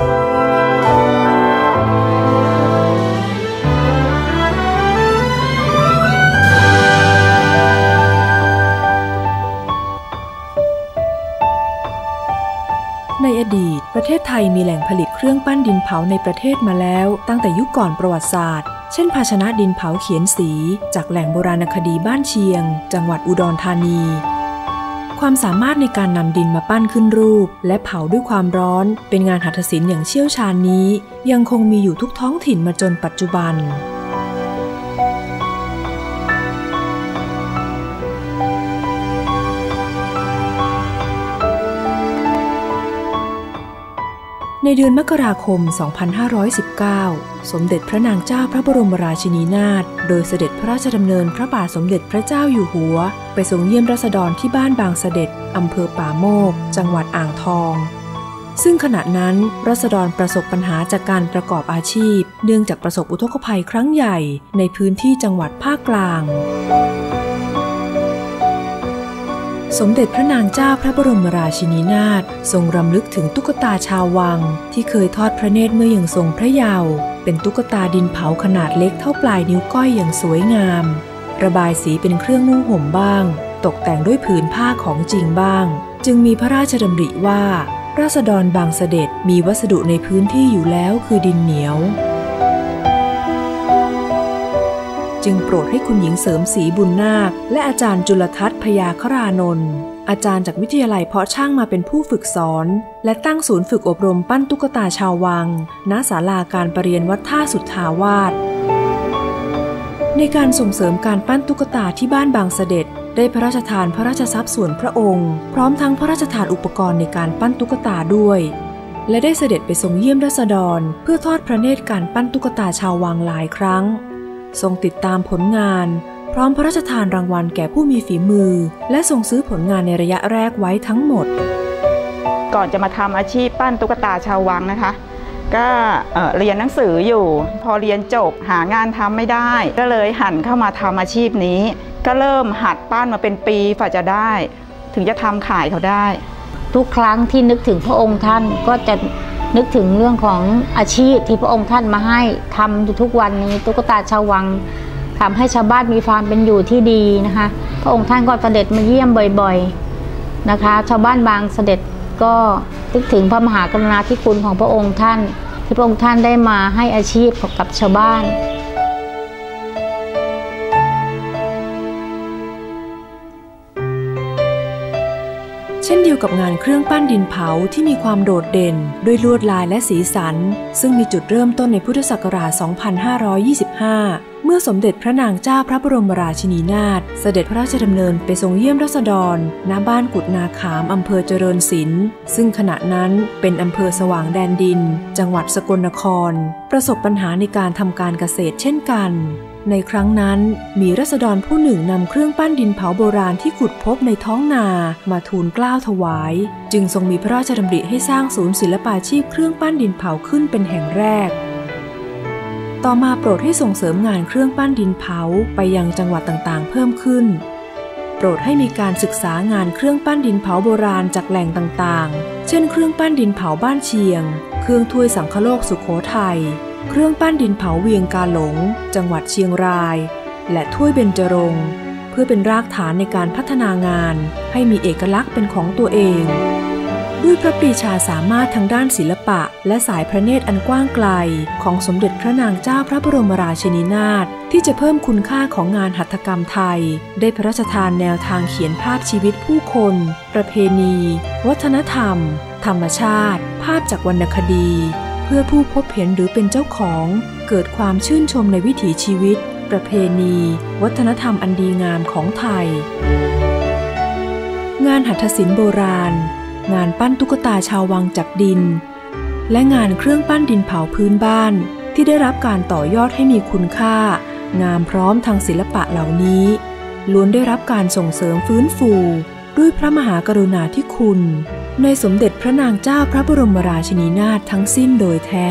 ในอดีต ประเทศไทยมีแหล่งผลิตเครื่องปั้นดินเผาในประเทศมาแล้วตั้งแต่ยุคก่อนประวัติศาสตร์ เช่น ภาชนะดินเผาเขียนสี จากแหล่งโบราณคดีบ้านเชียง จังหวัดอุดรธานี ความสามารถในการนำดินมาปั้นขึ้นรูป และเผาด้วยความร้อน เป็นงานหัตถศิลป์อย่างเชี่ยวชาญนี้ ยังคงมีอยู่ทุกท้องถิ่นมาจนปัจจุบัน ในเดือนมกราคม 2519 สมเด็จพระนางเจ้าพระบรมราชินีนาถ โดยเสด็จพระราชดำเนินพระบาทสมเด็จพระเจ้าอยู่หัว ไปทรงเยี่ยมรัษฎรที่บ้านบางเสด็จ อำเภอป่าโมก จังหวัดอ่างทอง ซึ่งขณะนั้นรัษฎรประสบปัญหาจากการประกอบอาชีพ เนื่องจากประสบอุทกภัยครั้งใหญ่ในพื้นที่จังหวัดภาคกลาง สมเด็จพระนางเจ้าพระบรมราชินีนาถทรงรำลึกถึงตุ๊กตาชาววัง ที่เคยทอดพระเนตรเมื่ออยังทรงพระเยาว์เป็นตุ๊กตาดินเผาขนาดเล็กเท่าปลายนิ้วก้อยอย่างสวยงาม ระบายสีเป็นเครื่องนุ่งห่มบ้าง ตกแต่งด้วยผืนผ้าของจริงบ้าง จึงมีพระราชดำริว่า ราษฎรบางเสด็จมีวัสดุในพื้นที่อยู่แล้วคือดินเหนียว จึงโปรดให้คุณหญิงเสริมศรีบุญนาค และอาจารย์จุลทัศน์พยาครานนท์อาจารย์จากวิทยาลัยเพาะช่างมาเป็นผู้ฝึกสอน และตั้งศูนย์ฝึกอบรมปั้นตุ๊กตาชาววัง ณ ศาลาการประเรียนวัดท่าสุทธาวาส ในการส่งเสริมการปั้นตุ๊กตาที่บ้านบางเสด็จ ได้พระราชทานพระราชทรัพย์ส่วนพระองค์ พร้อมทั้งพระราชทานอุปกรณ์ในการปั้นตุ๊กตาด้วย และได้เสด็จไปทรงเยี่ยมรัษฎร เพื่อทอดพระเนตรการปั้นตุ๊กตาชาววังหลายครั้ง ทรงติดตามผลงาน พร้อมพระราชทานรางวัลแก่ผู้มีฝีมือ และทรงซื้อผลงานในระยะแรกไว้ทั้งหมด ก่อนจะมาทำอาชีพปั้นตุ๊กตาชาววังนะคะ ก็เเรียนหนังสืออยู่ พอเรียนจบหางานทำไม่ได้ ก็เลยหันเข้ามาทำอาชีพนี้ ก็เริ่มหัดปั้นมาเป็นปีฝ่าจะได้ ถึงจะทำขายเขาได้ ทุกครั้งที่นึกถึงพระองค์ท่านก็จะ นึกถึงเรื่องของอาชีพที่พระองค์ท่านมาให้ทำอยู่ทุกวันนี้ตุ๊กตาชาววังทำให้ชาวบ้านมีความเป็นอยู่ที่ดีนะคะ พระองค์ท่านก็เสด็จมาเยี่ยมบ่อยๆนะคะ ชาวบ้านบางเสด็จก็นึกถึงพระมหากรุณาธิคุณของพระองค์ท่าน ที่พระองค์ท่านได้มาให้อาชีพกับชาวบ้าน ช่นเดียวกับงานเครื่องปั้นดินเผาที่มีความโดดเด่น ด้วยลวดลายและสีสัน ซึ่งมีจุดเริ่มต้นในพุทธศักราช 2525 เมื่อสมเด็จพระนางเจ้าพระบรมราชินีนาถเสด็จพระราชดำเนินไปทรงเยี่ยมรัษฎรณบ้านกุดนาขามอำเภอเจริญศิลป์ซึ่งขณะนั้นเป็นอำเภอสว่างแดนดิน จังหวัดสกลนคร ประสบปัญหาในการทำการเกษตรเช่นกัน ในครั้งนั้นมีรัษฎรผู้หนึ่งนำเครื่องปั้นดินเผาโบราณที่ขุดพบในท้องนามาทูลกล้าวถวาย จึงทรงมีพระราชดำริให้สร้างศูนย์ศิลปาชีพเครื่องปั้นดินเผาขึ้นเป็นแห่งแรก ต่อมาโปรดให้ส่งเสริมงานเครื่องปั้นดินเผาไปยังจังหวัดต่างๆ เพิ่มขึ้น โปรดให้มีการศึกษางานเครื่องปั้นดินเผาโบราณจากแหล่งต่างๆ เช่น เครื่องปั้นดินเผาบ้านเชียง เครื่องถ้วยสังคโลกสุขโขทยัย เครื่องปั้นดินเผาเวียงกาหลง จังหวัดเชียงราย และถ้วยเบญจรงเพื่อเป็นรากฐานในการพัฒนางาน ให้มีเอกลักษณ์เป็นของตัวเอง ด้วยพระปรีชาสามารถทางด้านศิลปะ และสายพระเนตรอันกว้างไกล ของสมเด็จพระนางเจ้าพระบรมราชินีนาถที่จะเพิ่มคุณค่าของงานหัตถกรรมไทย ได้พระราชทานแนวทางเขียนภาพชีวิตผู้คน ประเพณี วัฒนธรรม ธรรมชาติ ภาพจากวรรณคดี พื่อผู้พบเห็นหรือเป็นเจ้าของ เกิดความชื่นชมในวิถีชีวิต ประเพณี วัฒนธรรมอันดีงามของไทย งานหัตถศิลป์โบราณ งานปั้นตุ๊กตาชาววังจากดิน และงานเครื่องปั้นดินเผาพื้นบ้าน ที่ได้รับการต่อยอดให้มีคุณค่า งามพร้อมทางศิลปะเหล่านี้ ล้วนได้รับการส่งเสริมฟื้นฟู ด้วยพระมหากรุณาธิคุณ ในสมเด็จพระนางเจ้าพระบรมราชินีนาถทั้งสิ้นโดยแท้